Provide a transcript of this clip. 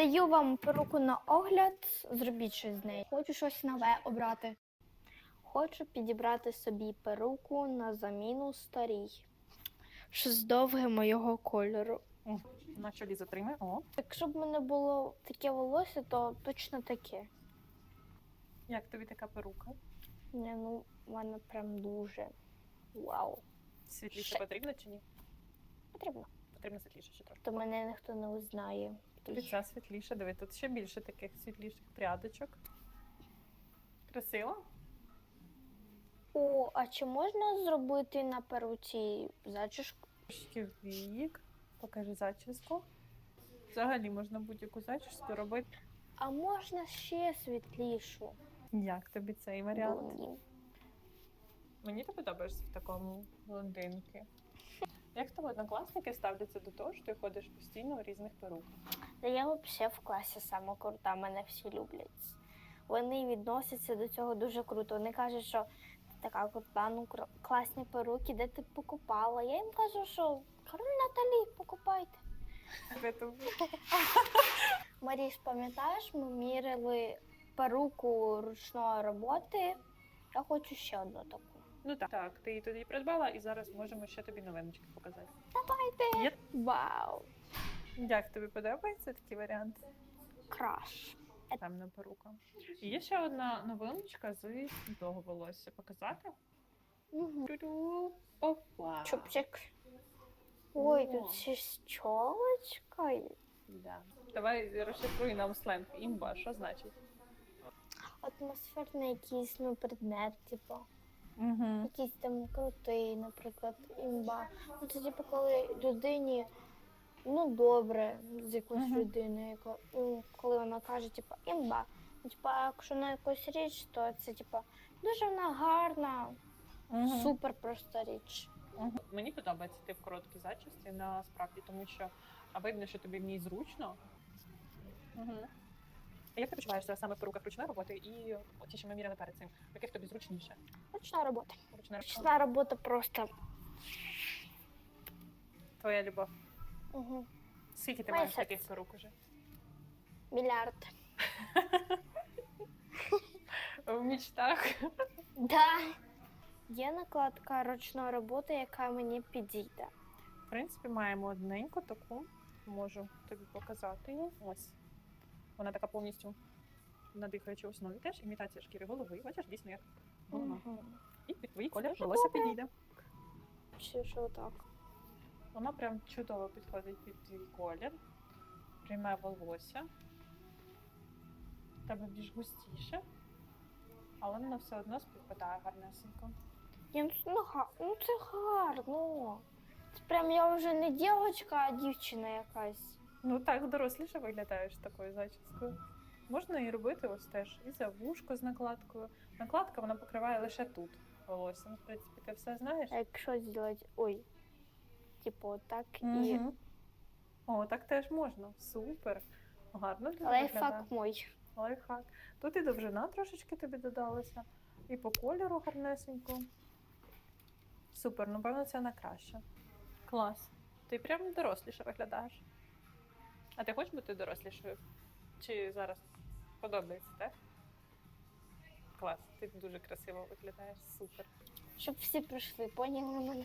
Даю вам перуку на огляд, зробіть щось з нею. Хочу щось нове обрати. Хочу підібрати собі перуку на заміну старій. Щось довге моєго кольору. На чолі затримай. О, Якщо б мене було таке волосся, то точно таке. як тобі така перука? Не, ну, в мене прям дуже. Вау. Світліше Ще. потрібно чи ні? Потрібно. Потрібно світліше ще трохи. То мене ніхто не узнає. Тобі ця світліше, диви, тут ще більше таких світліших прядочок. Красиво? О, а чи можна зробити на перуці зачіску? Трошки в. Покажи зачіску. Взагалі можна будь-яку зачіску робити. А можна ще світлішу? Як тобі цей варіант? Мені ти подобаєшся в такому блондинки. Як тебе однокласники ставляться до того, що ти ходиш постійно у різних перуках? Та я взагалі в класі сама крута, мене всі люблять. Вони відносяться до цього дуже круто. Вони кажуть, що ти така крута, ну класні перуки, де ти покупала. Я їм кажу, що король Наталі, покупайте. Маріш, пам'ятаєш, ми міряли перуку ручної роботи. Я хочу ще одну таку. Ну так, так, ти її тоді придбала, і зараз можемо ще тобі новиночки показати. Давайте. Є? Вау! Як тобі подобається такий варіант? Краш. Темна перука. І є ще одна новиночка з того волосся. Показати? Угу. Ту-ду. Опа! Чупчик. Ой, О. тут ще з чолочкою. Да. Давай розшифруй нам сленг. Імба, що значить? Атмосферний якийсь ну, предмет, типу. Угу. Якийсь там крутий, наприклад, імба. Ну, це типу, коли людині ну добре з якоюсь Мгм. людиною, яка, ну, коли вона каже, типу, імба. Ну, типу, якщо на якусь річ, то це типу дуже вона гарна, супер проста річ. Мгм. Мені подобається ти в короткій зачісті насправді, тому що а, видно, що тобі в ній зручно. Угу. А як ти почуваєш себе саме в перуках ручної роботи і ті, що ми міряли перед цим? В яких тобі зручніше? Ручна робота. Ручна робота? Ручна робота просто. Твоя любов. Угу. Скільки ти Моє маєш серце. таких перук уже? Мільярд. В мічтах. Да. Є накладка ручної роботи, яка мені підійде. В принципі, маємо одненьку таку. Можу тобі показати її. Ось. Вона така повністю на дихаючій основі теж. Імітація шкіри голови. Бачиш, дійсно як. І під твій колір волосся підійде. Чи що так? Вона прям чудово підходить під твій колір. Приймає волосся. Тебе більш густіше. Але воно все одно співпадає гарнесенько. Ні, ну, це ну це гарно. Це прям я вже не дівчинка, а дівчина якась. Ну так, доросліше виглядаєш такою зачіскою. Можна її робити ось теж і за вушко з накладкою. Накладка вона покриває лише тут волосся. Ну, в принципі, ти все знаєш. А якщо зробити. Ой. Типу, так і. Мгм. О, так теж можна. Супер. Гарно для виглядає. Лайфхак мой. Лайфхак. Тут і довжина трошечки тобі додалася, і по кольору гарнесенько. Супер, ну певно, це на краще. Клас. Ти прям доросліше виглядаєш. А ти хочеш бути дорослішою? Чи зараз подобається, так? Клас, ти дуже красиво виглядаєш, супер. Щоб всі прийшли, поняли мене.